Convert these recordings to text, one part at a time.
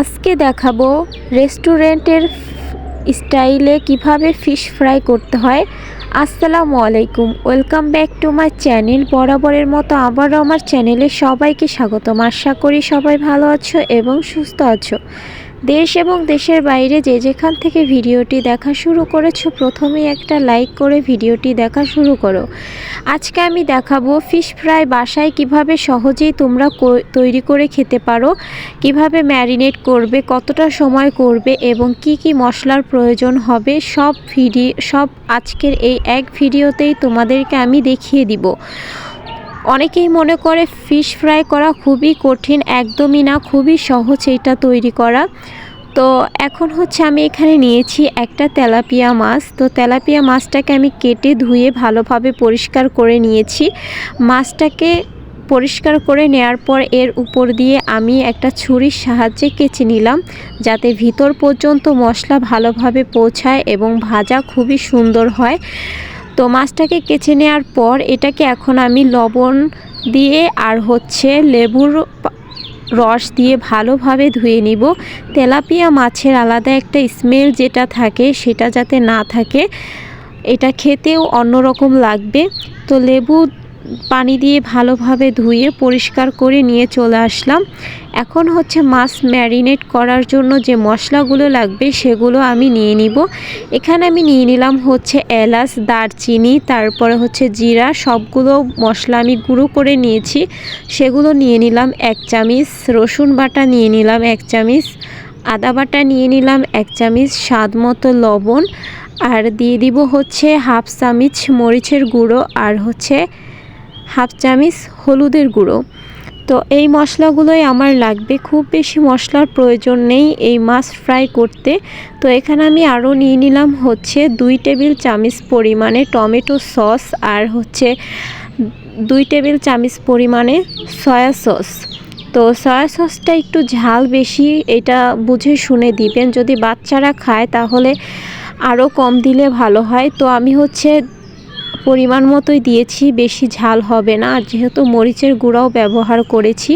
আজকে দেখাবো রেস্টুরেন্টের স্টাইলে কীভাবে ফিশ ফ্রাই করতে হয়। আসসালামু আলাইকুম welcome back to my channel বরাবরের মতো আবারও আমার চ্যানেলে সবাইকে স্বাগতম। আশা করি সবাই ভালো আছো এবং সুস্থ আছো। দেশ এবং দেশের বাইরে যে যেখান থেকে ভিডিওটি দেখা শুরু করেছ, প্রথমেই একটা লাইক করে ভিডিওটি দেখা শুরু করো। আজকে আমি দেখাবো ফিশ ফ্রাই বাসায় কীভাবে সহজেই তোমরা তৈরি করে খেতে পারো, কীভাবে ম্যারিনেট করবে, কতটা সময় করবে এবং কি কি মশলার প্রয়োজন হবে, সব ভিডিও সব আজকের এই এক ভিডিওতেই তোমাদেরকে আমি দেখিয়ে দিব। অনেকেই মনে করে ফিশ ফ্রাই করা খুবই কঠিন, একদমই না, খুবই সহজ এটা তৈরি করা। তো এখন হচ্ছে আমি এখানে নিয়েছি একটা তেলাপিয়া মাছ। তো তেলাপিয়া মাছটাকে আমি কেটে ধুয়ে ভালোভাবে পরিষ্কার করে নিয়েছি। মাছটাকে পরিষ্কার করে নেয়ার পর এর উপর দিয়ে আমি একটা ছুরির সাহায্যে কেচে নিলাম, যাতে ভিতর পর্যন্ত মশলা ভালোভাবে পৌঁছায় এবং ভাজা খুবই সুন্দর হয়। তো মাছটাকে কেচে নেওয়ার পর এটাকে এখন আমি লবণ দিয়ে আর হচ্ছে লেবুর রস দিয়ে ভালোভাবে ধুয়ে নিব। তেলাপিয়া মাছের আলাদা একটা স্মেল যেটা থাকে সেটা যাতে না থাকে, এটা খেতেও অন্যরকম লাগবে। তো লেবু পানি দিয়ে ভালোভাবে ধুয়ে পরিষ্কার করে নিয়ে চলে আসলাম। এখন হচ্ছে মাছ ম্যারিনেট করার জন্য যে মশলাগুলো লাগবে সেগুলো আমি নিয়ে নিব। এখানে আমি নিয়ে নিলাম হচ্ছে এলাচ, দারচিনি, তারপরে হচ্ছে জিরা, সবগুলো মশলা আমি গুঁড়ো করে নিয়েছি। সেগুলো নিয়ে নিলাম এক চামিচ, রসুন বাটা নিয়ে নিলাম এক চামিচ, আদা বাটা নিয়ে নিলাম এক চামিচ, স্বাদ মতো লবণ, আর দিয়ে দিব হচ্ছে হাফ চামিচ মরিচের গুঁড়ো, আর হচ্ছে হাফ চামিচ হলুদের গুঁড়ো। তো এই মশলাগুলোই আমার লাগবে। খুব বেশি মশলার প্রয়োজন নেই এই মাছ ফ্রাই করতে। তো এখানে আমি আরও নিয়ে নিলাম হচ্ছে দুই টেবিল চামিচ পরিমাণে টমেটো সস আর হচ্ছে দুই টেবিল চামিচ পরিমাণে সয়া সস। তো সয়া সসটা একটু ঝাল বেশি, এটা বুঝে শুনে দিবেন। যদি বাচ্চারা খায় তাহলে আরও কম দিলে ভালো হয়। তো আমি হচ্ছে পরিমাণ মতোই দিয়েছি, বেশি ঝাল হবে না। আর যেহেতু মরিচের গুঁড়াও ব্যবহার করেছি,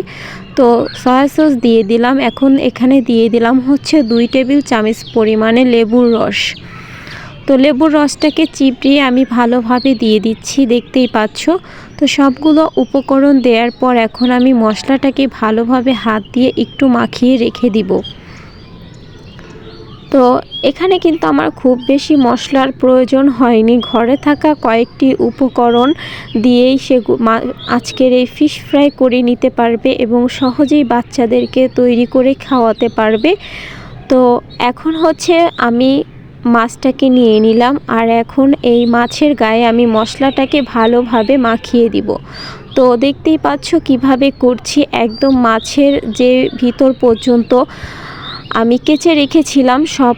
তো সয়া সস দিয়ে দিলাম। এখন এখানে দিয়ে দিলাম হচ্ছে দুই টেবিল চামচ পরিমাণে লেবুর রস। তো লেবুর রসটাকে চিপড়িয়ে আমি ভালোভাবে দিয়ে দিচ্ছি, দেখতেই পাচ্ছ। তো সবগুলো উপকরণ দেওয়ার পর এখন আমি মশলাটাকে ভালোভাবে হাত দিয়ে একটু মাখিয়ে রেখে দিব। তো এখানে কিন্তু আমার খুব বেশি মশলার প্রয়োজন হয়নি। ঘরে থাকা কয়েকটি উপকরণ দিয়েই সে আজকের এই ফিশ ফ্রাই করে নিতে পারবে এবং সহজেই বাচ্চাদেরকে তৈরি করে খাওয়াতে পারবে। তো এখন হচ্ছে আমি মাছটাকে নিয়ে নিলাম আর এখন এই মাছের গায়ে আমি মশলাটাকে ভালোভাবে মাখিয়ে দিব। তো দেখতেই পাচ্ছ কীভাবে করছি। একদম মাছের যে ভিতর পর্যন্ত আমি কেচে রেখেছিলাম, সব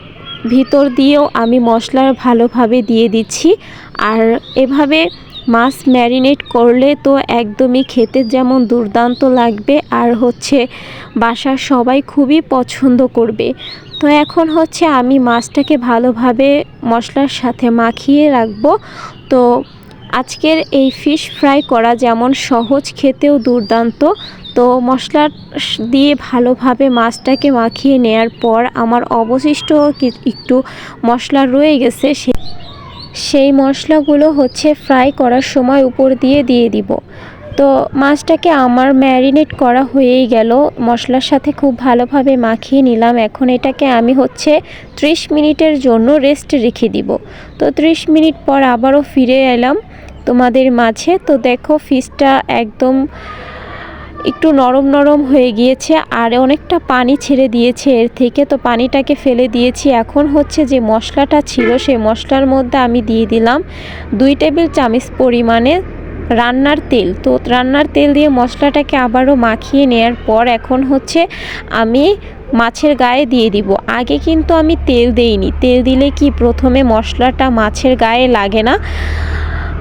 ভিতর দিয়েও আমি মশলা ভালোভাবে দিয়ে দিচ্ছি। আর এভাবে মাছ ম্যারিনেট করলে তো একদমই খেতে যেমন দুর্দান্ত লাগবে, আর হচ্ছে বাসার সবাই খুবই পছন্দ করবে। তো এখন হচ্ছে আমি মাছটাকে ভালোভাবে মশলার সাথে মাখিয়ে রাখব। তো আজকের এই ফিশ ফ্রাই করা যেমন সহজ, খেতেও দুর্দান্ত। তো মশলা দিয়ে ভালোভাবে মাছটাকে মাখিয়ে নেয়ার পর আমার অবশিষ্ট একটু মশলা রয়ে গেছে, সে, সেই মশলাগুলো হচ্ছে ফ্রাই করার সময় উপর দিয়ে দিয়ে দিব। তো মাছটাকে আমার ম্যারিনেট করা হয়েই গেল, মশলার সাথে খুব ভালোভাবে মাখিয়ে নিলাম। এখন এটাকে আমি হচ্ছে ত্রিশ মিনিটের জন্য রেস্ট রেখে দিব। তো ত্রিশ মিনিট পর আবারও ফিরে এলাম তোমাদের মাঝে। তো দেখো ফিশটা একদম একটু নরম নরম হয়ে গিয়েছে আর অনেকটা পানি ছেড়ে দিয়েছে এর থেকে। তো পানিটাকে ফেলে দিয়েছি। এখন হচ্ছে যে মশলাটা ছিল সেই মশলার মধ্যে আমি দিয়ে দিলাম দুই টেবিল চামচ পরিমাণে রান্নার তেল। তো রান্নার তেল দিয়ে মশলাটাকে আবারও মাখিয়ে নেওয়ার পর এখন হচ্ছে আমি মাছের গায়ে দিয়ে দিব। আগে কিন্তু আমি তেল দেইনি। তেল দিলে কি প্রথমে মশলাটা মাছের গায়ে লাগে না?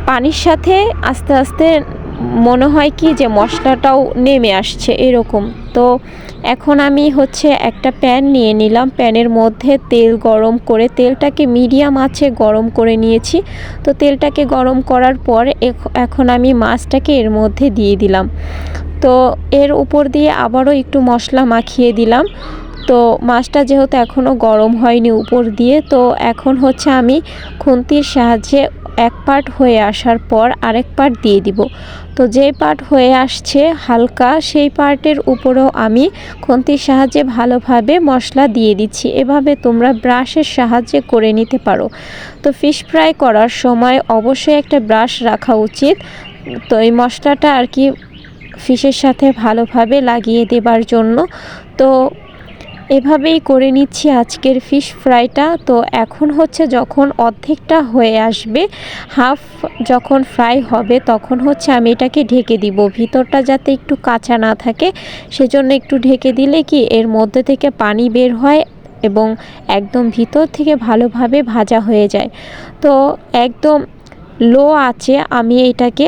পানির সাথে আস্তে আস্তে মনে হয় কি যে মশলাটাও নেমে আসছে এরকম। তো এখন আমি হচ্ছে একটা প্যান নিয়ে নিলাম। প্যানের মধ্যে তেল গরম করে, তেলটাকে মিডিয়াম আছে গরম করে নিয়েছি। তো তেলটাকে গরম করার পর এখ- এখন আমি মাছটাকে এর মধ্যে দিয়ে দিলাম। তো এর উপর দিয়ে আবারও একটু মশলা মাখিয়ে দিলাম। তো মাছটা যেহেতু এখনও গরম হয়নি উপর দিয়ে, তো এখন হচ্ছে আমি খুন্তির সাহায্যে এক পার্ট হয়ে আসার পর আরেক পার্ট দিয়ে দিব। তো যেই পার্ট হয়ে আসছে হালকা, সেই পার্টের উপরেও আমি খুন্তির সাহায্যে ভালোভাবে মশলা দিয়ে দিচ্ছি। এভাবে তোমরা ব্রাশের সাহায্যে করে নিতে পারো। তো ফিশ ফ্রাই করার সময় অবশ্যই একটা ব্রাশ রাখা উচিত। তো এই মশলাটা আর কি ফিশের সাথে ভালোভাবে লাগিয়ে দেবার জন্য। তো এভাবেই করে নিচ্ছি আজকের ফিশ ফ্রাইটা তো এখন হচ্ছে যখন অর্ধেকটা হয়ে আসবে হাফ যখন ফ্রাই হবে, তখন হচ্ছে আমি এটাকে ঢেকে দিব। ভিতরটা যাতে একটু কাঁচা না থাকে, সেজন্য একটু ঢেকে দিলে কি এর মধ্যে থেকে পানি বের হয় এবং একদম ভিতর থেকে ভালোভাবে ভাজা হয়ে যায়। তো একদম লো আছে আমি এটাকে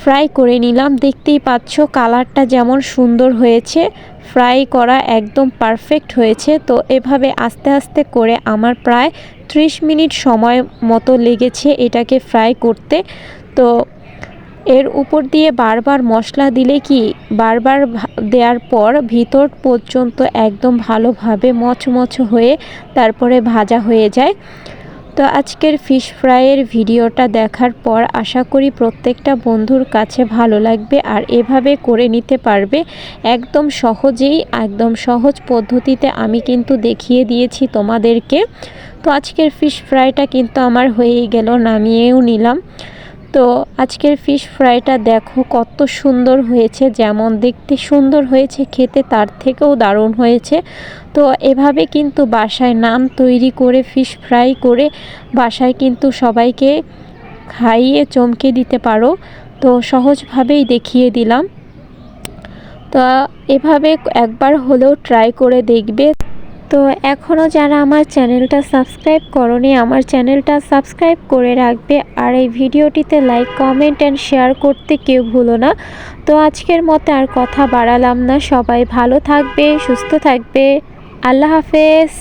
ফ্রাই করে নিলাম। দেখতেই পাচ্ছ কালারটা যেমন সুন্দর হয়েছে, ফ্রাই করা একদম পারফেক্ট হয়েছে। তো এভাবে আস্তে আস্তে করে আমার প্রায় 30 মিনিট সময় মতো লেগেছে এটাকে ফ্রাই করতে। তো এর উপর দিয়ে বারবার মশলা দিলে কি বারবার দেওয়ার পর ভিতর পর্যন্ত একদম ভালোভাবে মচমচ হয়ে তারপরে ভাজা হয়ে যায়। তো আজকের ফিশ ফ্রাইয়ের ভিডিওটা দেখার পর আশা করি প্রত্যেকটা বন্ধুর কাছে ভালো লাগবে আর এভাবে করে নিতে পারবে। একদম সহজেই, একদম সহজ পদ্ধতিতে আমি কিন্তু দেখিয়ে দিয়েছি তোমাদেরকে। তো আজকের ফিশ ফ্রাইটা কিন্তু আমার হয়েই গেল, নামিয়েও নিলাম। তো আজকের ফিশ ফ্রাইটা দেখো কত সুন্দর হয়েছে, যেমন দেখতে সুন্দর হয়েছে, খেতে তার থেকেও দারুণ হয়েছে। তো এভাবে কিন্তু বাসায় নাম তৈরি করে ফিশ ফ্রাই করে বাসায় কিন্তু সবাইকে খাইয়ে চমকে দিতে পারো। তো সহজভাবেই দেখিয়ে দিলাম। তো এভাবে একবার হলেও ট্রাই করে দেখবে। তো এখনও যারা আমার চ্যানেলটা সাবস্ক্রাইব করনি, আমার চ্যানেলটা সাবস্ক্রাইব করে রাখবে আর এই ভিডিওটিতে লাইক, কমেন্ট অ্যান্ড শেয়ার করতে কেউ ভুলো না। তো আজকের মতো আর কথা বাড়ালাম না। সবাই ভালো থাকবে, সুস্থ থাকবে। আল্লাহ হাফেজ।